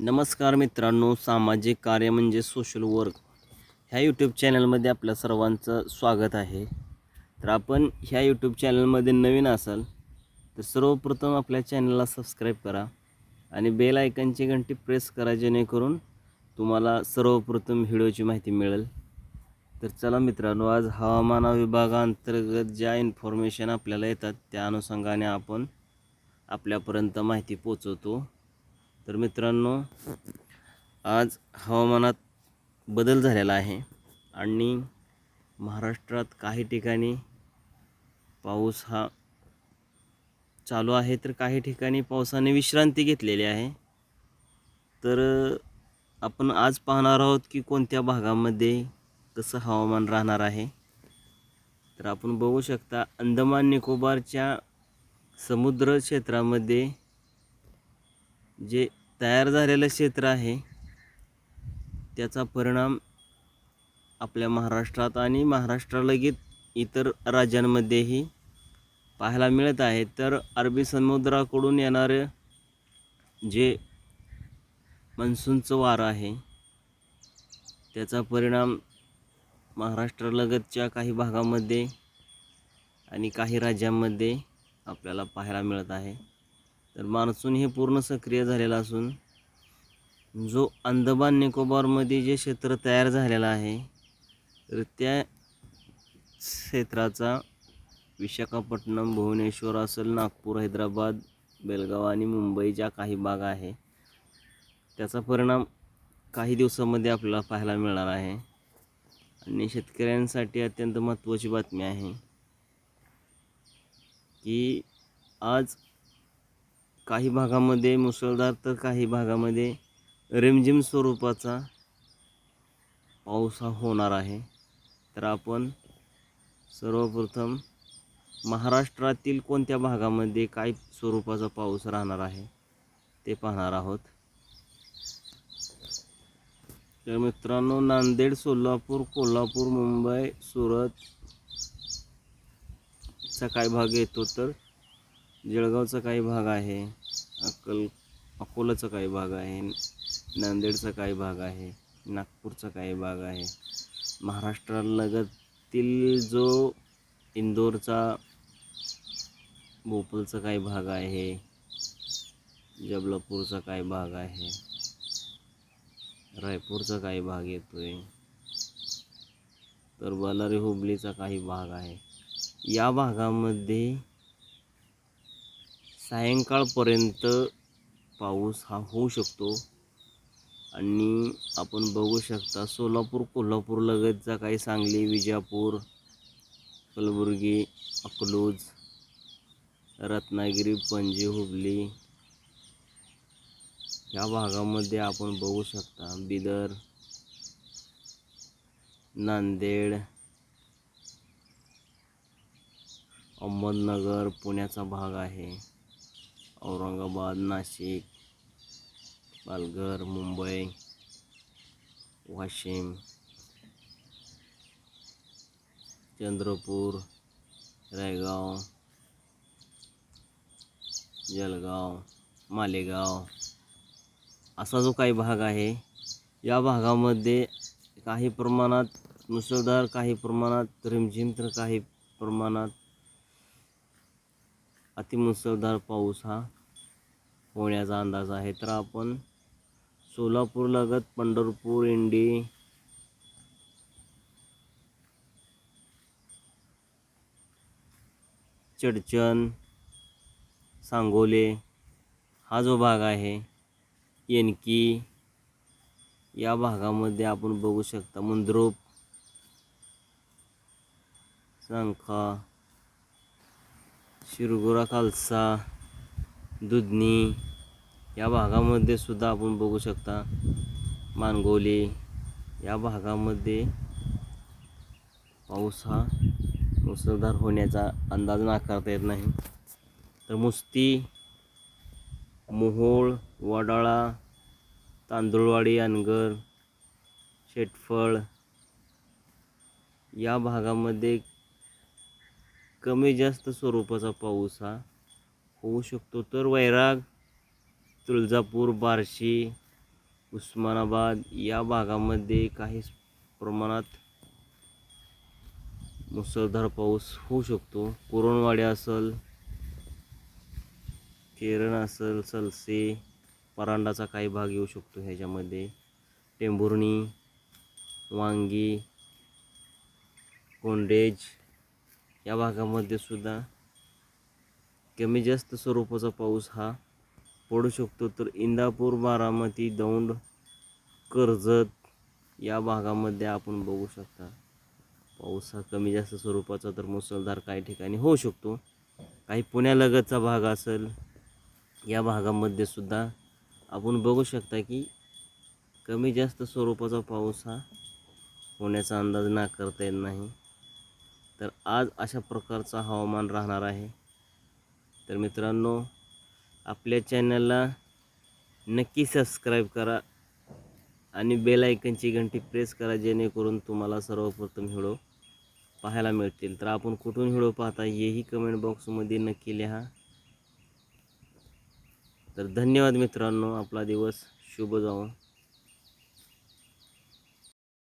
नमस्कार मित्रांनो सामाजिक कार्य म्हणजे सोशल वर्क ह्या यूट्यूब चॅनलमध्ये आपल्या सर्वांचं स्वागत आहे. तर आपण ह्या यूट्यूब चॅनलमध्ये नवीन असाल तर सर्वप्रथम आपल्या चॅनलला सबस्क्राईब करा आणि बेल आयकनची घंटी प्रेस करा जेणेकरून तुम्हाला सर्वप्रथम व्हिडिओची माहिती मिळेल. तर चला मित्रांनो आज हवामान विभागाअंतर्गत ज्या इन्फॉर्मेशन आपल्याला येतात त्या अनुषंगाने आपण आपल्यापर्यंत माहिती पोचवतो तर मित्रांनो आज हवामानात बदल झालेला आहे आणि महाराष्ट्रात काही ठिकाणी पाऊस हा चालू आहे तर काही ठिकाणी पावसाने विश्रांती घेतलेली आहे. तर आपण आज पाहणार आहोत की कोणत्या भागामध्ये कसं हवामान राहणार आहे. तर आपण बघू शकता अंदमान निकोबारच्या समुद्र क्षेत्रामध्ये जे तयार झालेलं क्षेत्र आहे. त्याचा परिणाम आपल्या महाराष्ट्रात आणि महाराष्ट्रालगीत इतर राज्यांमध्येही पाहायला मिळत आहे. तर अरबी समुद्राकडून येणारे जे मान्सूनचं वारं आहे त्याचा परिणाम महाराष्ट्रालगतच्या काही भागामध्ये आणि काही राज्यांमध्ये आपल्याला पाहायला मिळत आहे. तर मान्सून हे पूर्ण सक्रिय झालेला असून जो अंदमान निकोबारमध्ये जे क्षेत्र तयार झालेलं आहे तर त्या क्षेत्राचा विशाखापट्टणम भुवनेश्वर असेल नागपूर हैदराबाद बेलगाव आणि मुंबईच्या काही भाग आहे त्याचा परिणाम काही दिवसामध्ये आपल्याला पाहायला मिळणार आहे. आणि शेतकऱ्यांसाठी अत्यंत महत्त्वाची बातमी आहे की आज काही भागामध्ये मुसळधार तर काही भागामध्ये रिमझिम स्वरूपाचा पाऊस हा होणार आहे. तर आपण सर्वप्रथम महाराष्ट्रातील कोणत्या भागामध्ये काय स्वरूपाचा पाऊस राहणार आहे ते पाहणार आहोत. तर मित्रांनो नांदेड सोलापूर कोल्हापूर मुंबई सुरत चा काही भाग येतो तर जळगावचा काही भाग आहे. अक्कल अकोलाचा काही भाग आहे नांदेडचा काही भाग आहे नागपूरचा काही भाग आहे. महाराष्ट्रालगतील जो इंदोरचा भोपलचा काही भाग आहे जबलपूरचा काही भाग आहे रायपूरचा काही भाग येतो आहे तर बलारी हुबलीचा काही भाग आहे. या भागामध्ये सायंकाळपर्यंत पाऊस हा होऊ शकतो. आणि आपण बघू शकता सोलापूर कोल्हापूर लगतचा काही सांगली विजापूर कलबुर्गी अकलूज रत्नागिरी पणजी हुबली या भागामध्ये आपण बघू शकता बिदर नांदेड अहमदनगर पुण्याचा भाग आहे. औरंगाबाद नाशिक पालघर मुंबई वाशिम चंद्रपूर रायगाव जलगाव मालेगाव असा जो काही भाग आहे या भागामध्ये काही प्रमाणात मुसळधार काही प्रमाणात रिमझिम तर काही प्रमाणात अतिमुसळधार पाऊस हा होण्याचा अंदाज आहे. तर आपण सोलापूरलगत पंढरपूर इंडी चडचन सांगोले हा जो भाग आहे येनकी या भागामध्ये आपण बघू शकता. मुंद्रूप सांखा शिरगोरा खालसा दुधनी या भागामध्ये सुद्धा आपण बघू शकता. मानगोली या भागामध्ये पाऊस हा मुसळधार होण्याचा अंदाज नाकारता येत नाही. तर मुस्ती मोहोळ वडाळा तांदुळवाडी अनगर शेटफळ या भागामध्ये कमी जास्त स्वरूपाचा पाऊस हा होऊ शकतो. तर वैराग तुळजापूर बार्शी उस्मानाबाद या भागामध्ये काही प्रमाणात मुसळधार पाऊस होऊ शकतो. कुरणवाडी असेल केरळ असेल सलसे परांडाचा काही भाग येऊ शकतो ह्याच्यामध्ये. टेंभुर्णी वांगी कोंडेज या भागामध्ये सुद्धा कमी जास्त स्वरूपाचा पाऊस हा पडू शकतो. तर इंदापूर बारामती दौंड कर्जत या भागामध्ये आपण बघू शकता पाऊस हा कमी जास्त स्वरूपाचा तर मुसळधार काही ठिकाणी होऊ शकतो. काही पुण्यालगतचा भाग असेल या भागामध्ये सुद्धा आपण बघू शकता की कमी जास्त स्वरूपाचा पाऊस हा होण्याचा अंदाज नाकारता येत नाही. आज अशा प्रकारचा हवामान राहणार आहे. तर मित्रांनो आपल्या चॅनलला नक्की सबस्क्राईब करा आणि बेल आयकनची घंटी प्रेस करा जेणेकरून तुम्हाला सर्वप्रथम व्हिडिओ पाहायला मिळतील. तर आपण कुठून व्हिडिओ पाहता हेही कमेंट बॉक्समध्ये नक्की लिहा. तर धन्यवाद मित्रांनो आपला दिवस शुभ जावो.